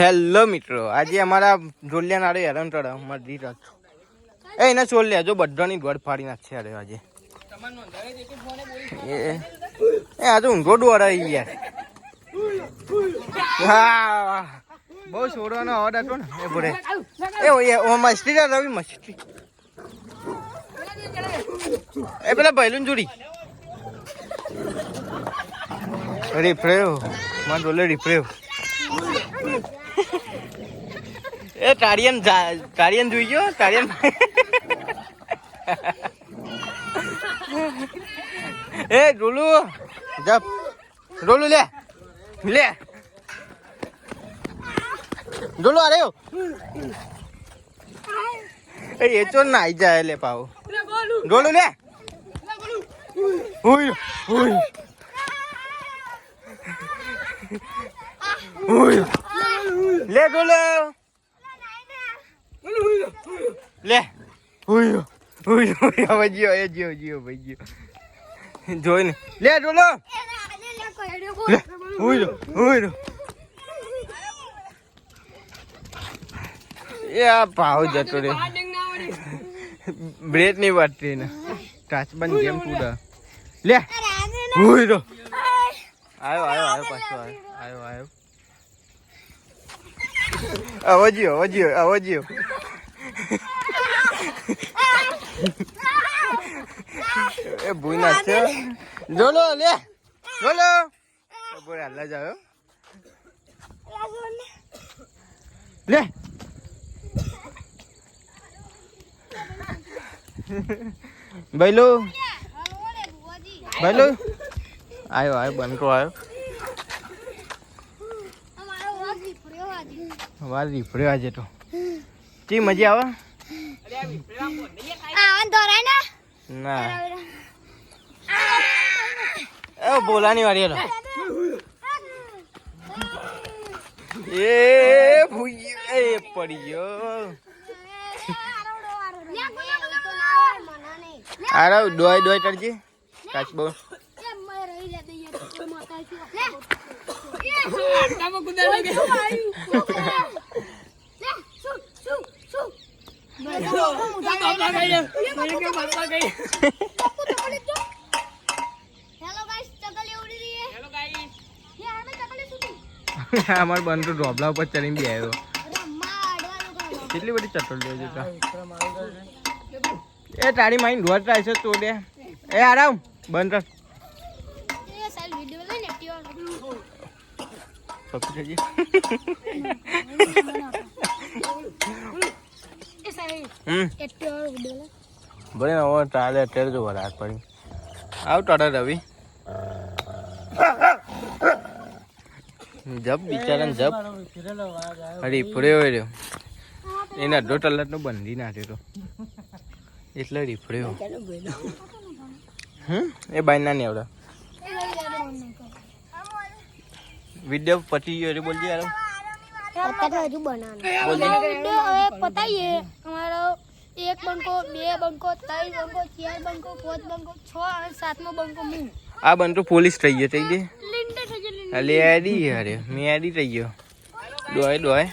Hello મિત્રો, આજે અમારા જોલિયા નાડે હેરાન ચડે મળી રાખજો એ એને છોડ લે જો બધાની ગોળ ફાડી નાખશે અરે આજે. એ આજે ઊંઘો દોડાઈ યાર હા. બહુ છોડવાનો અવાજ હતો ને, એ બોલે. એ, ઓ મસ્તી ના રવિ મસ્તી. એ પેલા ભૈલું જોડી. રીફ્રેવમાં જોલે રીફ્રેવ એ તારિયન તારિયન જોઈ ગયો તારિયન એ ડોલુ જપ ડોલુ લે લે ડોલુ અરે એ એ તો નાઈ જાય લે પાવ ડોલુ લે ઉય ઉય ઉય લે ગોલો લે. ઉય ઉય હવે જીઓ, એ જીઓ જીઓ, ભાઈ, જીઓ. જોઈ ને. લે ડોલો ઉય ઉય એ આ ભાવ જતો રે બ્રેડની વાટતી ને. કાચબાન જેમ કુડા લે. ઉય રો આયો આયો આયો પાછો આયો આયો આયો અવજ્યો અવજ્યો અવજ્યો એ ભૂઈ નાખશે જોલો લે જોલો બોલે હાલ જ આવ્યો લે ભાઈલો ભાઈલો આવ્યો આવ્યો બનકો આવ્યો વાર આજે તો તી મજા આવે? ના? એ બોલાની વાળી હેલો. એ ભૂઈ એ પડી ગયો આરો દોય દોય કરજે. કાચ બહુ અમાર બન તો ઢોબલા ઉપર ચડીને બી આવ્યો. કેટલી બધી ચટોલીઓ છે તો. એ તારી માઈન રોજ થાય છે તો દે. એ આરામ. બંધ પકડી જજે હમ. ભલે હવે ટાળે અત્યારે જો વરાત પડી. આવ ટાળે રવિ. જબ બિચારાને જબ અરે ફળ્યો રહ્યો. એને અડધો ટલાટ નો બંધી નાખ્યો તો. એટલે રીફડ્યો હમ? એ બાઈ ના નહીં આવડે વીડિયો પતી ગયો રે બોલજે યાર હજુ બનાવવાનું. બોલજે. હવે પતાઈએ. અમારો એક બંકો બે બંકો ત્રણ બંકો ચાર બંકો પાંચ બંકો છ અને સાતમો બંકો હું આ બંકો પોલીસ થઈ ગયો થઈ ગઈ થઈ અલે એડી અરે મેં આડી થઈ ગયો. ડોય ડોય